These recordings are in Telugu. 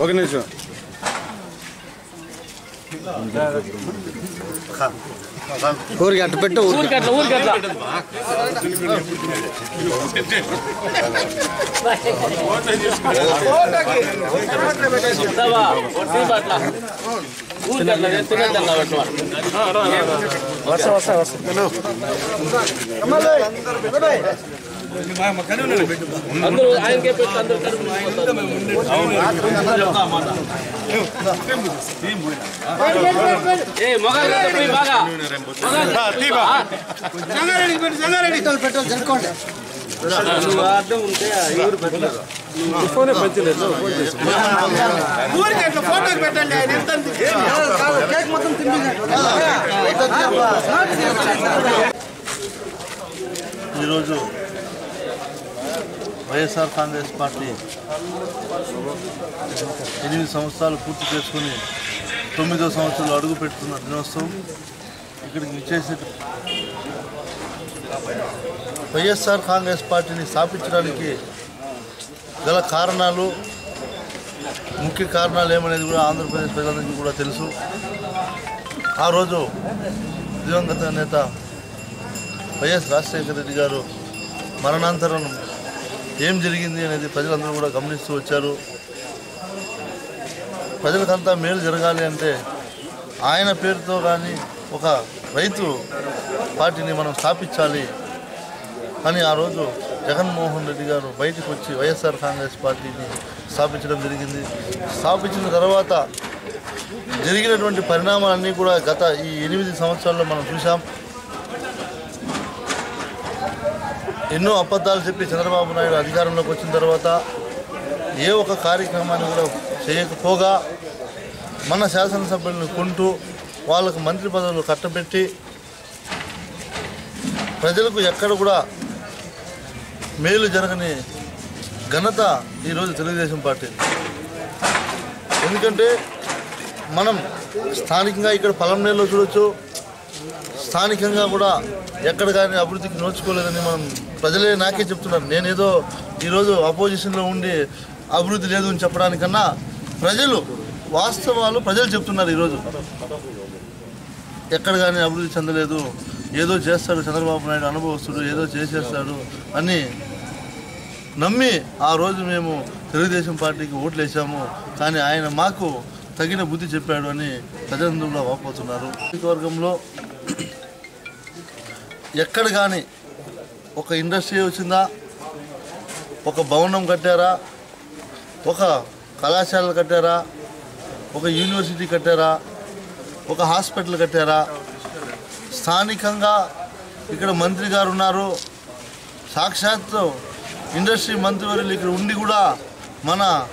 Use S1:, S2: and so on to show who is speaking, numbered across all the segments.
S1: ఒక నిమిషం. ఊరికి అట్టు పెట్టు ఊరికి.
S2: అందరూ ఆయనకే పెట్టి అందరూ ఏ మొగాలు నువ్వు అర్థం ఉంటే ఎవరు పెట్టలేదు ఫోనే పంచలేదు
S3: ఫోటోకి పెట్టండి ఆయన ఎంత
S4: ఈరోజు వైఎస్ఆర్ కాంగ్రెస్ పార్టీ ఎనిమిది సంవత్సరాలు పూర్తి చేసుకుని తొమ్మిదో సంవత్సరాలు అడుగు పెడుతున్న దినోత్సవం. ఇక్కడికి విచ్చేసే వైఎస్ఆర్ కాంగ్రెస్ పార్టీని స్థాపించడానికి గల కారణాలు ముఖ్య కారణాలు ఏమనేది కూడా ఆంధ్రప్రదేశ్ ప్రజలందరికీ కూడా తెలుసు. ఆ రోజు దివంగత నేత వైఎస్ రాజశేఖర రెడ్డి గారు మరణాంతరం ఏం జరిగింది అనేది ప్రజలందరూ కూడా గమనిస్తూ వచ్చారు. ప్రజలకంతా మేలు జరగాలి అంటే ఆయన పేరుతో కానీ ఒక రైతు పార్టీని మనం స్థాపించాలి. అని ఆ రోజు జగన్మోహన్ రెడ్డి గారు బయటకు వచ్చి వైఎస్ఆర్ కాంగ్రెస్ పార్టీని స్థాపించడం జరిగింది. స్థాపించిన తర్వాత జరిగినటువంటి పరిణామాలన్నీ కూడా గత ఈ ఎనిమిది సంవత్సరాల్లో మనం చూసాం ఎన్నో అబద్ధాలు చెప్పి చంద్రబాబు నాయుడు అధికారంలోకి వచ్చిన తర్వాత ఏ ఒక్క కార్యక్రమాన్ని కూడా చేయకపోగా మన శాసనసభ్యులను కొంటూ వాళ్ళకు మంత్రి పదవులు కట్టబెట్టి ప్రజలకు ఎక్కడ కూడా మేలు జరగని ఘనత ఈరోజు తెలుగుదేశం పార్టీ. ఎందుకంటే మనం స్థానికంగా ఇక్కడ పొలంనేరులో చూడొచ్చు స్థానికంగా కూడా ఎక్కడ కానీ అభివృద్ధికి నోచుకోలేదని మనం ప్రజలే నాకే చెప్తున్నారు. నేనేదో ఈరోజు అపోజిషన్లో ఉండి అభివృద్ధి లేదు అని చెప్పడానికన్నా ప్రజలు వాస్తవాలు ప్రజలు చెప్తున్నారు ఈరోజు. ఎక్కడ కానీ అభివృద్ధి చెందలేదు. ఏదో చేస్తాడు చంద్రబాబు నాయుడు అనుభవస్తుడు ఏదో చేసేస్తాడు అని నమ్మి ఆ రోజు మేము తెలుగుదేశం పార్టీకి ఓట్లు వేసాము కానీ ఆయన మాకు తగిన బుద్ధి చెప్పాడు అని ప్రజలందరూ వాపోతున్నారు. వర్గంలో ఎక్కడ కానీ ఒక ఇండస్ట్రీ వచ్చిందా? ఒక భవనం కట్టారా? ఒక కళాశాలలు కట్టారా? ఒక యూనివర్సిటీ కట్టారా? ఒక హాస్పిటల్ కట్టారా? స్థానికంగా ఇక్కడ మంత్రి గారు ఉన్నారు. సాక్షాత్తు ఇండస్ట్రీ మంత్రివర్యులు ఇక్కడ ఉండి కూడా మన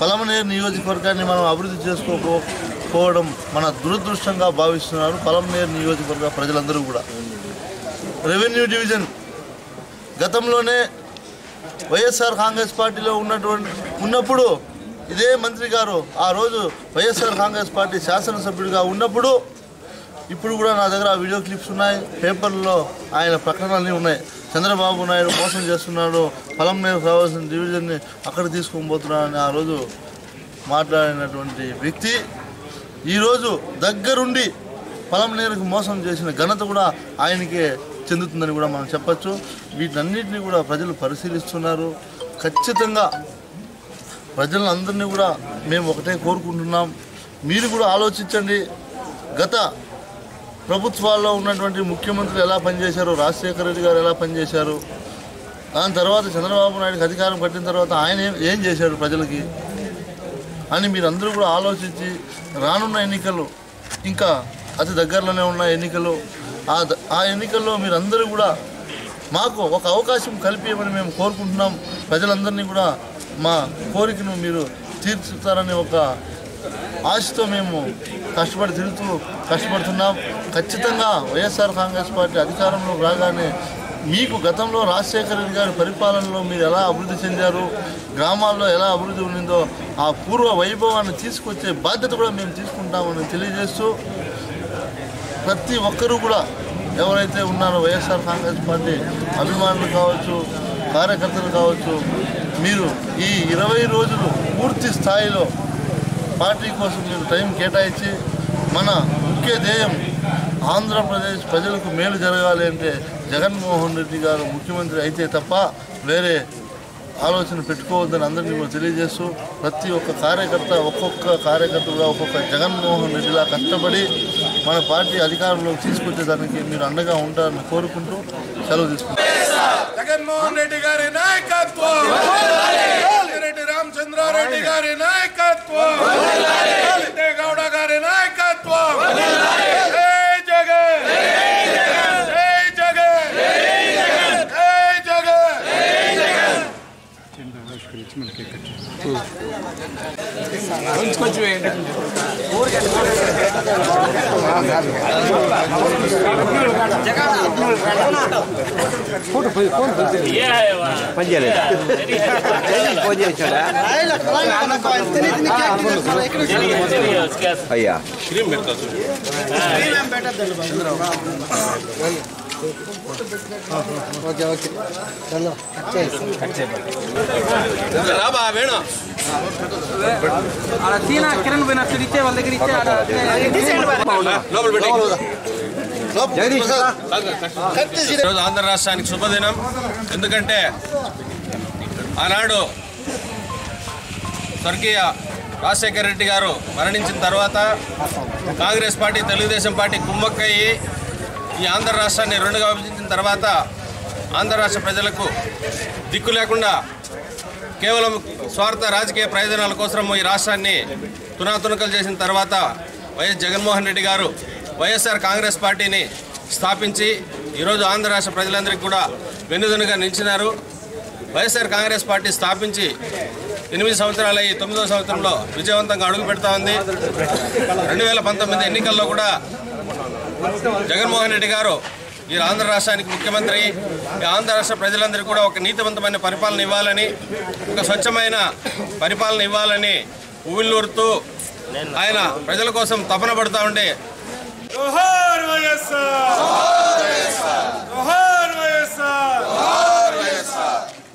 S4: పలమనేరు నియోజకవర్గాన్ని మనం అభివృద్ధి చేసుకోకపోవడం మన దురదృష్టంగా భావిస్తున్నారు పలమనేరు నియోజకవర్గ ప్రజలందరూ కూడా. Revenue division. గతంలోనే వైఎస్ఆర్ కాంగ్రెస్ పార్టీలో ఉన్నటువంటి ఉన్నప్పుడు ఇదే మంత్రి గారు ఆ రోజు వైఎస్ఆర్ కాంగ్రెస్ పార్టీ శాసనసభ్యుడిగా ఉన్నప్పుడు ఇప్పుడు కూడా నా దగ్గర వీడియో క్లిప్స్ ఉన్నాయి పేపర్లో ఆయన ప్రకటనలన్నీ ఉన్నాయి. చంద్రబాబు నాయుడు మోసం చేస్తున్నాడు పొలం మీద కావాల్సిన డివిజన్ని అక్కడ తీసుకొని పోతున్నాడని ఆ రోజు మాట్లాడినటువంటి వ్యక్తి ఈరోజు దగ్గరుండి పొలం నీరుకు మోసం చేసిన ఘనత కూడా ఆయనకే చెందుతుందని కూడా మనం చెప్పచ్చు. వీటన్నిటిని కూడా ప్రజలు పరిశీలిస్తున్నారు. ఖచ్చితంగా ప్రజలందరినీ కూడా మేము ఒకటే కోరుకుంటున్నాం. మీరు కూడా ఆలోచించండి. గత ప్రభుత్వాల్లో ఉన్నటువంటి ముఖ్యమంత్రులు ఎలా పనిచేశారు రాజశేఖర రెడ్డి గారు ఎలా పనిచేశారు దాని తర్వాత చంద్రబాబు నాయుడుకి అధికారం పట్టిన తర్వాత ఆయన ఏం- ఏం చేశాడు ప్రజలకి అని మీరందరూ కూడా ఆలోచించి రానున్న ఎన్నికలు ఇంకా అతి దగ్గరలోనే ఉన్న ఎన్నికలు ఆ ద- ఆ ఎన్నికల్లో మీరందరూ కూడా మాకు ఒక అవకాశం కల్పించమని మేము కోరుకుంటున్నాం. ప్రజలందరినీ కూడా మా కోరికను మీరు తీర్చుతారనే ఒక ఆశతో మేము కష్టపడి తిరుగుతూ కష్టపడుతున్నాం. ఖచ్చితంగా వైఎస్ఆర్ కాంగ్రెస్ పార్టీ అధికారంలో రాగానే మీకు గతంలో రాజశేఖర రెడ్డి గారి పరిపాలనలో మీరు ఎలా అభివృద్ధి చెందారు గ్రామాల్లో ఎలా అభివృద్ధి ఉండిందో ఆ పూర్వ వైభవాన్ని తీసుకొచ్చే బాధ్యత కూడా మేము తీసుకుంటామని తెలియజేస్తూ ప్రతి ఒక్కరూ కూడా ఎవరైతే ఉన్నారో వైఎస్ఆర్ కాంగ్రెస్ పార్టీ అభిమానులు కావచ్చు కార్యకర్తలు కావచ్చు మీరు ఈ ఇరవై రోజులు పూర్తి స్థాయిలో పార్టీ కోసం మీరు టైం కేటాయించి మన ముఖ్య ధ్యేయం ఆంధ్రప్రదేశ్ ప్రజలకు మేలు జరగాలి అంటే జగన్మోహన్ రెడ్డి గారు ముఖ్యమంత్రి అయితే తప్ప వేరే ఆలోచన పెట్టుకోవద్దని అందరినీ కూడా తెలియజేస్తూ ప్రతి ఒక్క కార్యకర్త ఒక్కొక్క కార్యకర్త కూడా ఒక్కొక్క జగన్మోహన్ రెడ్డిలా కష్టపడి మన పార్టీ అధికారంలోకి తీసుకొచ్చేదానికి మీరు అండగా ఉంటారని కోరుకుంటూ సెలవు తీసుకుంటాం
S5: జగన్మోహన్ రెడ్డి గారి నాయకత్వం! రెడ్డి రామచంద్రారెడ్డి గారి నాయకత్వం! గౌడ గారి నాయకత్వం! फ़ोटो फ़ोन ये है पंजे ले
S6: पंजे
S1: चला भैया क्रीम बेटा क्रीम
S3: बेटा ಓಕೆ ಓಕೆ ಚಲೋ ಅಚ್ಚೆ ಅಚ್ಚೆ ಲಾಭ ಬೇಡ ತೀನಾ ಕಿರಣ್ ಬೇನ ರೀತಿಯ ಒಂದೇ ರೀತಿಯ ಲೋಬಲ್ ಬೇಡ
S7: ఈరోజు ఆంధ్ర రాష్ట్రానికి శుభదినం. ఎందుకంటే ఆనాడు స్వర్గీయ రాజశేఖర రెడ్డి గారు మరణించిన తర్వాత కాంగ్రెస్ పార్టీ తెలుగుదేశం పార్టీ కుమ్మక్కయ్యి ఈ ఆంధ్ర రాష్ట్రాన్ని రెండుగా విభజించిన తర్వాత ఆంధ్ర రాష్ట్ర ప్రజలకు దిక్కు లేకుండా కేవలం స్వార్థ రాజకీయ ప్రయోజనాల కోసం ఈ రాష్ట్రాన్ని తునాతునకలు చేసిన తర్వాత వైఎస్ జగన్మోహన్ రెడ్డి గారు వైఎస్ఆర్ కాంగ్రెస్ పార్టీని స్థాపించి ఈరోజు ఆంధ్ర రాష్ట్ర ప్రజలందరికీ కూడా వెన్నుదనుగా నిలిచినారు. వైఎస్ఆర్ కాంగ్రెస్ పార్టీ స్థాపించి ఎనిమిది సంవత్సరాలు అయ్యి తొమ్మిదో సంవత్సరంలో విజయవంతంగా అడుగు పెడతా ఉంది. రెండు వేల పంతొమ్మిది ఎన్నికల్లో కూడా జగన్మోహన్ రెడ్డి గారు ఈ ఆంధ్ర రాష్ట్రానికి ముఖ్యమంత్రి ఈ ఆంధ్ర రాష్ట్ర ప్రజలందరికీ కూడా ఒక నీతివంతమైన పరిపాలన ఇవ్వాలని ఒక స్వచ్ఛమైన పరిపాలన ఇవ్వాలని ఉవిల్లూరుతూ ఆయన ప్రజల కోసం తపన పడుతూ ఉండే
S5: Doharvayasa! Doharvayasa! Doharvayasa! Doharvayasa!